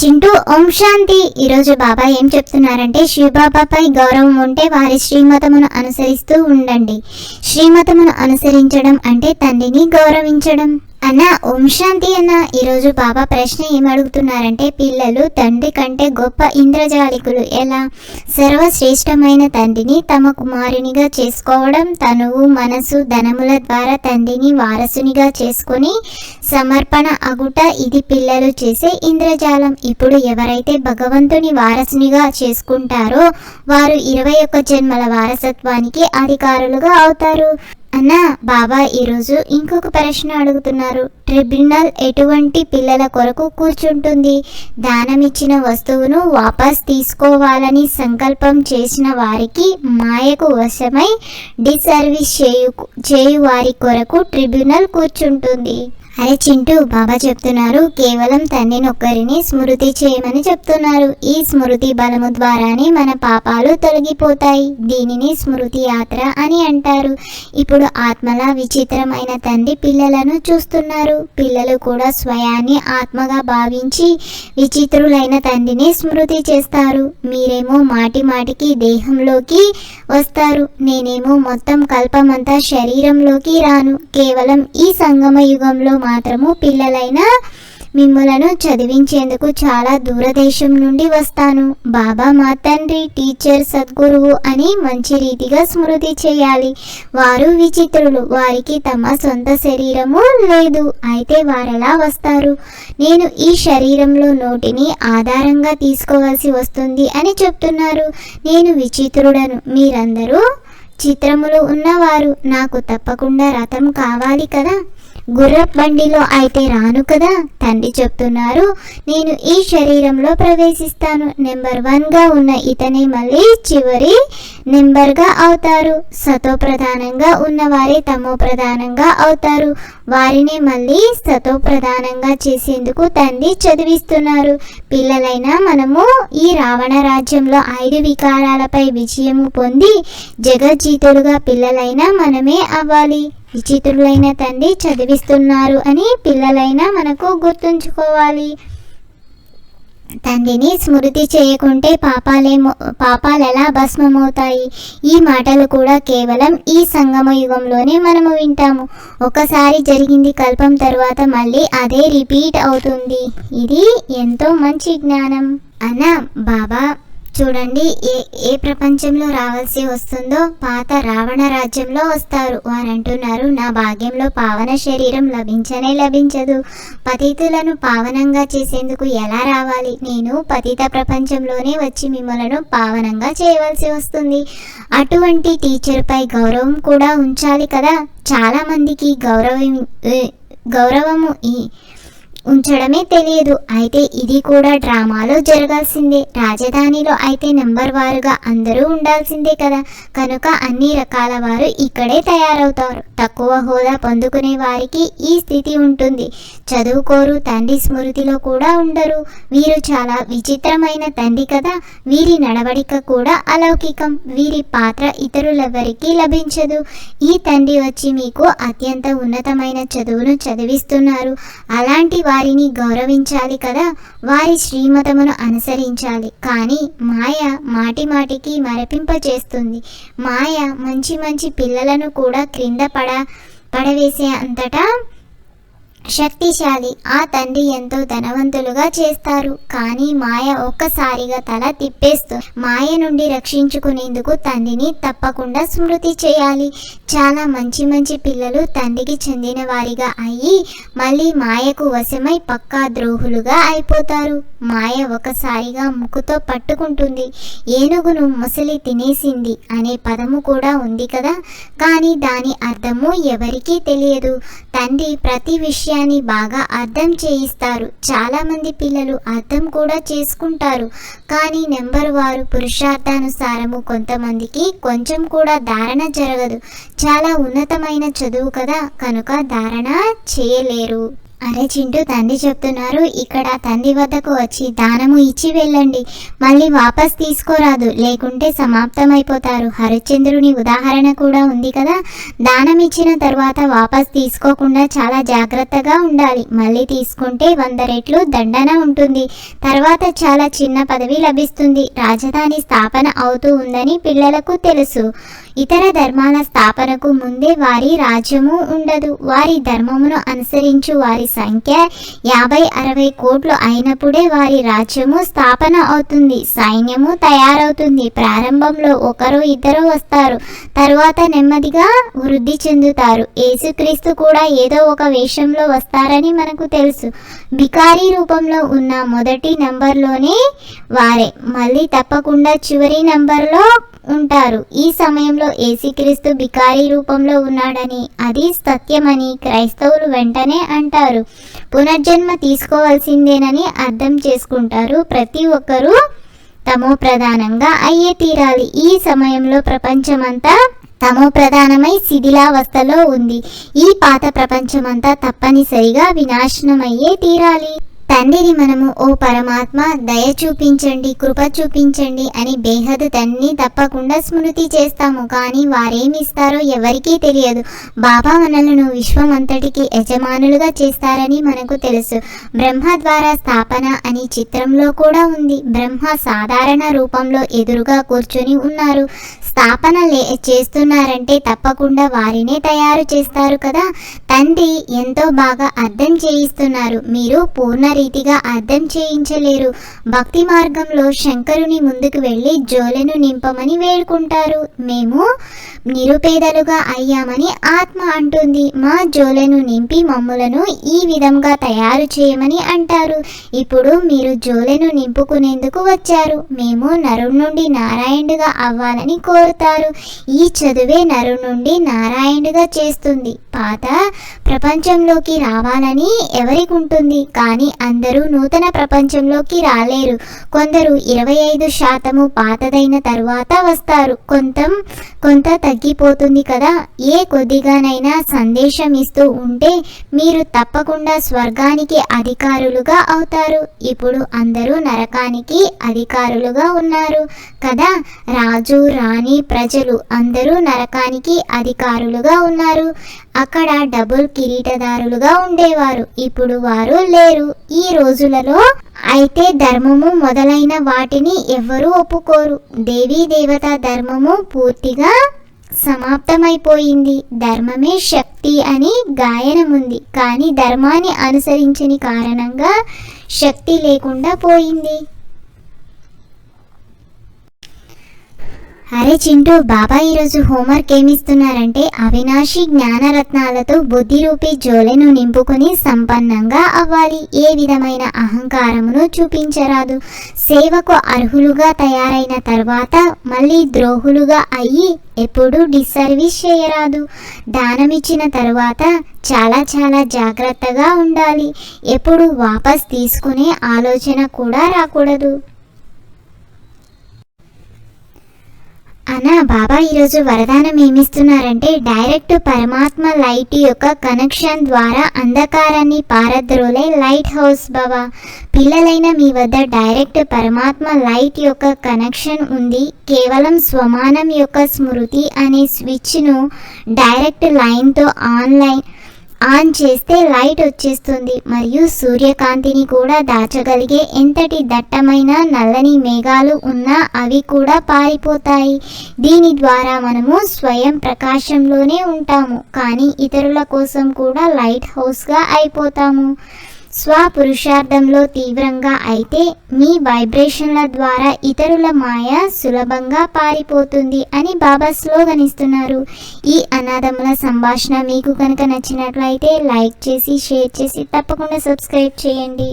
చింటూ ఓం శాంతి. ఈరోజు బాబా ఏం చెప్తున్నారంటే శివబాబాపై గౌరవం ఉంటే వారి శ్రీమతమును అనుసరిస్తూ ఉండండి. శ్రీమతమును అనుసరించడం అంటే తండ్రిని గౌరవించడం. అన్న ఓం శాంతి అన్న. ఈరోజు బాబా ప్రశ్న ఏమడుగుతున్నారంటే పిల్లలు తండ్రి కంటే గొప్ప ఇంద్రజాలికులు ఎలా? సర్వశ్రేష్టమైన తండ్రిని తమ కుమారునిగా చేసుకోవడం తనువు మనసు ధనముల ద్వారా తండ్రిని వారసునిగా చేసుకొని సమర్పణ అగుట ఇది పిల్లలు చేసే ఇంద్రజాలం. ఇప్పుడు ఎవరైతే భగవంతుని వారసునిగా చేసుకుంటారో వారు ఇరవై ఒక్క జన్మల వారసత్వానికి అధికారులుగా అవుతారు. అన్నా బాబా ఈరోజు ఇంకొక ప్రశ్న అడుగుతున్నారు. ట్రిబ్యునల్ ఎటువంటి పిల్లల కొరకు కూర్చుంటుంది? దానమిచ్చిన వస్తువును వాపస్ తీసుకోవాలని సంకల్పం చేసిన వారికి మాయకు వశమై డిసర్వీస్ చేయు చేయు వారి కొరకు ట్రిబ్యునల్ కూర్చుంటుంది. అరే చింటూ బాబా చెప్తున్నారు కేవలం తండ్రిని ఒక్కరిని స్మృతి చేయమని చెప్తున్నారు. ఈ స్మృతి బలము ద్వారానే మన పాపాలు తొలగిపోతాయి. దీనిని స్మృతి యాత్ర అని అంటారు. ఇప్పుడు ఆత్మల విచిత్రమైన తండ్రి పిల్లలను చూస్తున్నారు. పిల్లలు కూడా స్వయాన్ని ఆత్మగా భావించి విచిత్రులైన తండ్రిని స్మృతి చేస్తారు. మీరేమో మాటి మాటికి దేహంలోకి వస్తారు. నేనేమో మొత్తం కల్పమంతా శరీరంలోకి రాను. కేవలం ఈ సంగమ యుగంలో మాత్రము పిల్లలైన మిమ్మలను చదివించేందుకు చాలా దూరదేశం నుండి వస్తాను. బాబా మా తండ్రి టీచర్ సద్గురువు అని మంచి రీతిగా స్మృతి చేయాలి. వారు విచిత్రులు వారికి తమ సొంత శరీరము లేదు. అయితే వారెలా వస్తారు? నేను ఈ శరీరంలో నోటిని ఆధారంగా తీసుకోవాల్సి వస్తుంది అని చెప్తున్నారు. నేను విచిత్రుడను. మీరందరూ చిత్రములు ఉన్నవారు నాకు తప్పకుండా రథం కావాలి కదా గుర్రపు బండిలో అయితే రాను కదా తండ్రి చెప్తున్నారు నేను ఈ శరీరంలో ప్రవేశిస్తాను. నెంబర్ వన్గా ఉన్న ఇతనే మళ్ళీ చివరి నెంబర్గా అవుతారు. సతో ప్రధానంగా ఉన్నవారే తమో ప్రధానంగా అవుతారు. వారిని మళ్ళీ సతో ప్రధానంగా చేసేందుకు తండ్రి చదివిస్తున్నారు. పిల్లలైన మనము ఈ రావణ రాజ్యంలో ఐదు వికారాలపై విజయము పొంది జగజ్జీతులుగా పిల్లలైన మనమే అవ్వాలి. విచిత్రులైన తండ్రి చదివిస్తున్నారు అని పిల్లలైనా మనకు గుర్తుంచుకోవాలి. తండ్రిని స్మృతి చేయకుంటే పాపాలేమో పాపాలు ఎలా భస్మమవుతాయి? ఈ మాటలు కూడా కేవలం ఈ సంగమ యుగంలోనే మనము వింటాము. ఒకసారి జరిగింది కల్పం తర్వాత మళ్ళీ అదే రిపీట్ అవుతుంది. ఇది ఎంతో మంచి జ్ఞానం. అన్న బాబా చూడండి ఏ ఏ ప్రపంచంలో రావాల్సి వస్తుందో పాత రావణ రాజ్యంలో వస్తారు వారంటున్నారు నా భాగ్యంలో పావన శరీరం లభించనే లభించదు. పతితులను పావనంగా చేసేందుకు ఎలా రావాలి? నేను పతిత ప్రపంచంలోనే వచ్చి మిమ్మలను పావనంగా చేయవలసి వస్తుంది. అటువంటి టీచర్పై గౌరవం కూడా ఉంచాలి కదా. చాలామందికి గౌరవం గౌరవము ఈ ఉంచడమే తెలియదు. అయితే ఇది కూడా డ్రామాలో జరగాల్సిందే. రాజధానిలో అయితే నెంబర్ వారుగా అందరూ ఉండాల్సిందే కదా. కనుక అన్ని రకాల వారు ఇక్కడే తయారవుతారు. తక్కువ హోదా పొందుకునే వారికి ఈ స్థితి ఉంటుంది. చదువుకోరు తండ్రి స్మృతిలో కూడా ఉండరు. వీరు చాలా విచిత్రమైన తండ్రి కదా. వీరి నడవడిక కూడా అలౌకికం. వీరి పాత్ర ఇతరులెవరికీ లభించదు. ఈ తండ్రి వచ్చి మీకు అత్యంత ఉన్నతమైన చదువును చదివిస్తున్నారు. అలాంటి వారిని గౌరవించాలి కదా వారి శ్రీమతమును అనుసరించాలి. కానీ మాయ మాటి మాటికి మరపింపచేస్తుంది. మాయ మంచి మంచి పిల్లలను కూడా క్రింద పడ పడవేసే అంతటా శక్తిశాలి. ఆ తండ్రి ఎంతో ధనవంతులుగా చేస్తారు. కానీ మాయ ఒక్కసారిగా తల తిప్పేస్తూ మాయ నుండి రక్షించుకునేందుకు తండ్రిని తప్పకుండా స్మృతి చేయాలి. చాలా మంచి మంచి పిల్లలు తండ్రికి చెందిన వారిగా అయ్యి మళ్ళీ మాయకు వశమై పక్కా ద్రోహులుగా అయిపోతారు. మాయ ఒకసారిగా ముక్కుతో పట్టుకుంటుంది. ఏనుగును ముసలి తినేసింది అనే పదము కూడా ఉంది కదా? కానీ దాని అర్థము ఎవరికీ తెలియదు. తండ్రి ప్రతి విషయం విషయాన్ని బాగా అర్థం చేయిస్తారు. చాలామంది పిల్లలు అర్థం కూడా చేసుకుంటారు. కానీ నెంబర్ వారు పురుషార్థానుసారము కొంతమందికి కొంచెం కూడా ధారణ జరగదు. చాలా ఉన్నతమైన చదువు కదా కనుక ధారణ చేయలేరు. అరే చింటూ తండ్రి చెప్తున్నారు ఇక్కడ తండ్రి వద్దకు వచ్చి దానము ఇచ్చి వెళ్ళండి. మళ్ళీ వాపస్ తీసుకోరాదు లేకుంటే సమాప్తమైపోతారు. హరిశ్చంద్రుని ఉదాహరణ కూడా ఉంది కదా? దానం ఇచ్చిన తర్వాత వాపస్ తీసుకోకుండా చాలా జాగ్రత్తగా ఉండాలి. మళ్ళీ తీసుకుంటే వంద రెట్లు దండన ఉంటుంది. తర్వాత చాలా చిన్న పదవి లభిస్తుంది. రాజధాని స్థాపన అవుతూ ఉందని పిల్లలకు తెలుసు. ఇతర ధర్మాల స్థాపనకు ముందే వారి రాజ్యము ఉండదు. వారి ధర్మమును అనుసరించు వారి సంఖ్య యాభై అరవై కోట్లు అయినప్పుడే వారి రాజ్యము స్థాపన అవుతుంది. సైన్యము తయారవుతుంది. ప్రారంభంలో ఒకరు ఇద్దరు వస్తారు. తరువాత నెమ్మదిగా వృద్ధి చెందుతారు. యేసుక్రీస్తు కూడా ఏదో ఒక వేషంలో వస్తారని మనకు తెలుసు. బికారీ రూపంలో ఉన్న మొదటి నంబర్లోనే వారే. మళ్ళీ తప్పకుండా చివరి నంబర్లో ఉంటారు. ఈ సమయంలో ఏసుక్రీస్తు బికారీ రూపంలో ఉన్నాడని అది సత్యమని క్రైస్తవులు వెంటనే అంటారు. పునర్జన్మ తీసుకోవాల్సిందేనని అర్థం చేసుకుంటారు ప్రతి ఒక్కరూ. తమో ప్రధానంగా అయ్యే తీరాలి. ఈ సమయంలో ప్రపంచమంతా తమో ప్రధానమై శిథిలావస్థలో ఉంది. ఈ పాత ప్రపంచమంతా తప్పనిసరిగా వినాశనమయ్యే తీరాలి. తండ్రిని మనము ఓ పరమాత్మ దయ చూపించండి కృప చూపించండి అని బేహద్ తండ్రిని తప్పకుండా స్మృతి చేస్తాము. కానీ వారేమిస్తారో ఎవరికీ తెలియదు. బాబా మనలను విశ్వం అంతటికి యజమానులుగా చేస్తారని మనకు తెలుసు. బ్రహ్మ ద్వారా స్థాపన అని చిత్రంలో కూడా ఉంది. బ్రహ్మ సాధారణ రూపంలో ఎదురుగా కూర్చొని ఉన్నారు. స్థాపన లే చేస్తున్నారంటే తప్పకుండా వారినే తయారు చేస్తారు కదా. తండ్రి ఎంతో బాగా అర్థం చేయిస్తున్నారు. మీరు పూర్ణ రీతిగా అర్థం చేయించలేరు. భక్తి మార్గంలో శంకరుని ముందుకు వెళ్ళి జోలెను నింపమని వేడుకుంటారు. మేము నిరుపేదలుగా అయ్యామని ఆత్మ అంటుంది. మా జోలెను నింపి మమ్ములను ఈ విధంగా తయారు చేయమని అంటారు. ఇప్పుడు మీరు జోలెను నింపుకునేందుకు వచ్చారు. మేము నరుడు నుండి నారాయణుడిగా అవ్వాలని కోరుతారు. ఈ చదువే నరు నుండి నారాయణుడిగా చేస్తుంది. పాత ప్రపంచంలోకి రావాలని ఎవరికి ఉంటుంది? కానీ అందరూ నూతన ప్రపంచంలోకి రాలేరు. కొందరు ఇరవై ఐదు శాతము పాతదైన తరువాత వస్తారు. కొంత కొంత తగ్గిపోతుంది కదా? ఏ కొద్దిగానైనా సందేశం ఇస్తూ ఉంటే మీరు తప్పకుండా స్వర్గానికి అధికారులుగా అవుతారు. ఇప్పుడు అందరూ నరకానికి అధికారులుగా ఉన్నారు కదా? రాజు రాణి ప్రజలు అందరూ నరకానికి అధికారులుగా ఉన్నారు. అక్కడ డబ్బు డబుల్ కిరీటదారులుగా ఉండేవారు. ఇప్పుడు వారు లేరు. ఈ రోజులలో అయితే ధర్మము మొదలైన వాటిని ఎవ్వరూ ఒప్పుకోరు. దేవీ దేవత ధర్మము పూర్తిగా సమాప్తమైపోయింది. ధర్మమే శక్తి అని గాయనముంది. కానీ ధర్మాన్ని అనుసరించని కారణంగా శక్తి లేకుండా పోయింది. అరే చింటూ బాబా ఈరోజు హోంవర్క్ ఏమిస్తున్నారంటే అవినాశి జ్ఞానరత్నాలతో బుద్ధి రూపీ జోలెను నింపుకొని సంపన్నంగా అవ్వాలి. ఏ విధమైన అహంకారమును చూపించరాదు. సేవకు అర్హులుగా తయారైన తర్వాత మళ్ళీ ద్రోహులుగా అయ్యి ఎప్పుడూ డిస్సర్వీస్ చేయరాదు. దానమిచ్చిన తర్వాత చాలా చాలా జాగ్రత్తగా ఉండాలి. ఎప్పుడు వాపస్ తీసుకునే ఆలోచన కూడా రాకూడదు. అనా బాబా ఈరోజు వరదానం ఏమిస్తున్నారంటే డైరెక్ట్ పరమాత్మ లైట్ యొక్క కనెక్షన్ ద్వారా అంధకారాన్ని పారద్రోలే లైట్ హౌస్ బాబా. పిల్లలైన మీ వద్ద డైరెక్ట్ పరమాత్మ లైట్ యొక్క కనెక్షన్ ఉంది. కేవలం స్వమానం యొక్క స్మృతి అనే స్విచ్ను డైరెక్ట్ లైన్తో ఆన్లైన్ ఆన్ చేస్తే లైట్ వచ్చేస్తుంది మరియు సూర్యకాంతిని కూడా దాచగలిగే ఎంతటి దట్టమైన నల్లని మేఘాలు ఉన్నా అవి కూడా పారిపోతాయి. దీని ద్వారా మనము స్వయం ప్రకాశంలోనే ఉంటాము కానీ ఇతరుల కోసం కూడా లైట్ హౌస్గా అయిపోతాము. స్వపురుషార్థంలో తీవ్రంగా అయితే మీ వైబ్రేషన్ల ద్వారా ఇతరుల మాయ సులభంగా పారిపోతుంది అని బాబా స్లోగన్ ఇస్తున్నారు ఈ అనాథముల సంభాషణ మీకు కనుక నచ్చినట్లయితే లైక్ చేసి షేర్ చేసి తప్పకుండా సబ్స్క్రైబ్ చేయండి.